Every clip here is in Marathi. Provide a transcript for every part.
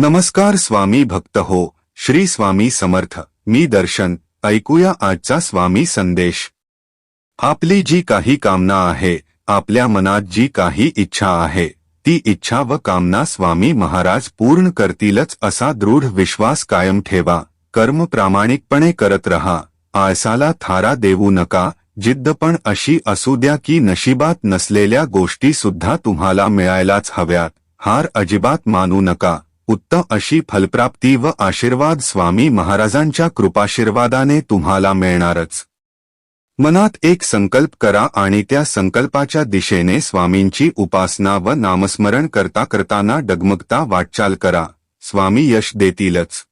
नमस्कार स्वामी भक्त हो श्री स्वामी समर्थ मी दर्शन ऐकूया आजचा स्वामी संदेश. आपली जी काही कामना आहे आपल्या मनात जी काही इच्छा आहे ती इच्छा व कामना स्वामी महाराज पूर्ण करतीलच असा दृढ विश्वास कायम ठेवा कर्म प्रामाणिकपणे करत रहा आळसाला थारा देऊ नका जिद्द पण अशी असू द्या की नशिबात नसलेल्या गोष्टी सुद्धा तुम्हाला मिळायलाच हव्यात हार अजिबात मानू नका. उत्तम अशी फलप्राप्ती व आशीर्वाद स्वामी महाराजांच्या कृपाशीर्वादाने तुम्हाला मिळणारच. मनात एक संकल्प करा आणि त्या संकल्पाच्या दिशेने स्वामींची उपासना व नामस्मरण करता करताना डगमगता वाटचाल करा. स्वामी यश देतीलच.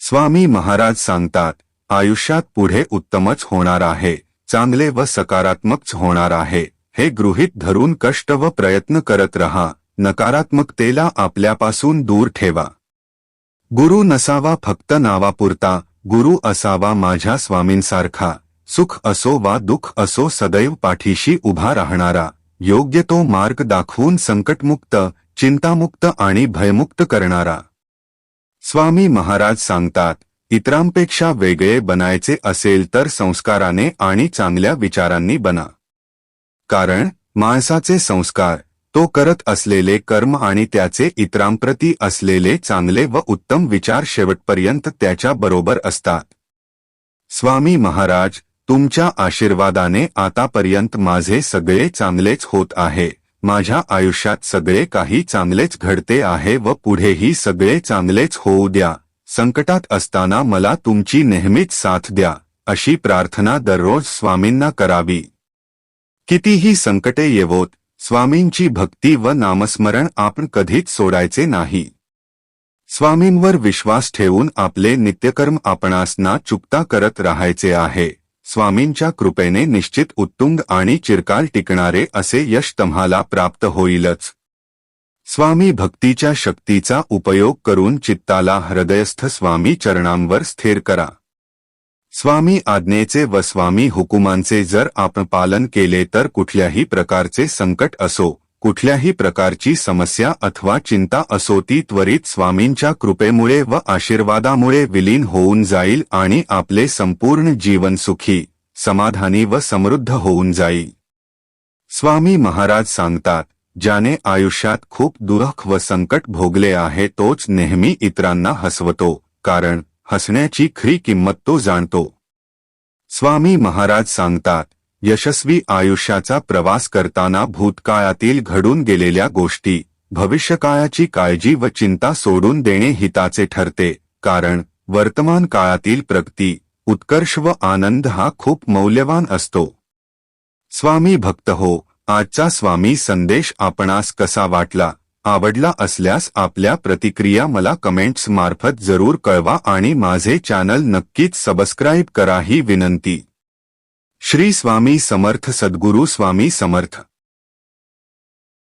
स्वामी महाराज सांगतात आयुष्यात पुढे उत्तमच होणार आहे चांगले व सकारात्मकच होणार आहे हे गृहीत धरून कष्ट व प्रयत्न करत रहा. नकारात्मकतेला आपल्यापासून दूर ठेवा. गुरु नसावा फक्त नावापुरता गुरु असावा माझ्या स्वामींसारखा सुख असो वा दुःख असो सदैव पाठीशी उभा राहणारा योग्य तो मार्ग दाखवून संकटमुक्त चिंतामुक्त आणि भयमुक्त करणारा. स्वामी महाराज सांगतात इतरांपेक्षा वेगळे बनायचे असेल तर संस्काराने आणि चांगल्या विचारांनी बना. कारण माणसाचे संस्कार तो करत असलेले कर्म आणि त्याचे इतरांप्रती असलेले चांगले व उत्तम विचार शेवटपर्यंत त्याच्या बरोबर असतात. स्वामी महाराज तुमच्या आशीर्वादाने आतापर्यंत माझे सगळे चांगलेच होत आहे. माझ्या आयुष्यात सगळे काही चांगलेच घडते आहे व पुढेही सगळे चांगलेच होऊ द्या. संकटात असताना मला तुमची नेहमीच साथ द्या अशी प्रार्थना दररोज स्वामींना करावी. कितीही संकटे येवोत स्वामींची भक्ती व नामस्मरण आपण कधीच सोडायचे नाही. स्वामींवर विश्वास ठेवून आपले नित्यकर्म आपणास ना चुकता करत राहायचे आहे. स्वामींच्या कृपेने निश्चित उत्तुंग आणि चिरकाल टिकणारे असे यश तुम्हाला प्राप्त होईलच. स्वामी भक्तीच्या शक्तीचा उपयोग करून चित्ताला हृदयस्थ स्वामी चरणांवर स्थिर करा. स्वामी आज्ञेचे व स्वामी हुकुमांचे जर आपण पालन केले तर कुठल्याही प्रकारचे संकट असो कुठल्याही प्रकारची समस्या अथवा चिंता असो ती त्वरित स्वामींच्या कृपेमुळे व आशीर्वादामुळे विलीन होऊन जाईल आणि आपले संपूर्ण जीवन सुखी समाधानी व समृद्ध होऊन जाईल. स्वामी महाराज सांगतात ज्याने आयुष्यात खूप दुःख व संकट भोगले आहे तोच नेहमी इतरांना हसवतो कारण हसण्याची खरी किंमत तो जाणतो. स्वामी महाराज सांगतात यशस्वी आयुष्याचा प्रवास करताना भूतकाळातील घडून गेलेल्या गोष्टी भविष्यकाळाची काळजी व चिंता सोडून देणे हिताचे ठरते कारण वर्तमान काळातील प्रगती उत्कर्ष व आनंद हा खूप मौल्यवान असतो. स्वामी भक्त हो आजचा स्वामी संदेश आपणास कसा वाटला? आवडला असल्यास आपल्या प्रतिक्रिया मला कमेंट्स मार्फत जरूर कळवा आणि माझे चॅनल नक्कीच सबस्क्राईब करा ही विनंती. श्री स्वामी समर्थ सद्गुरू स्वामी समर्थ.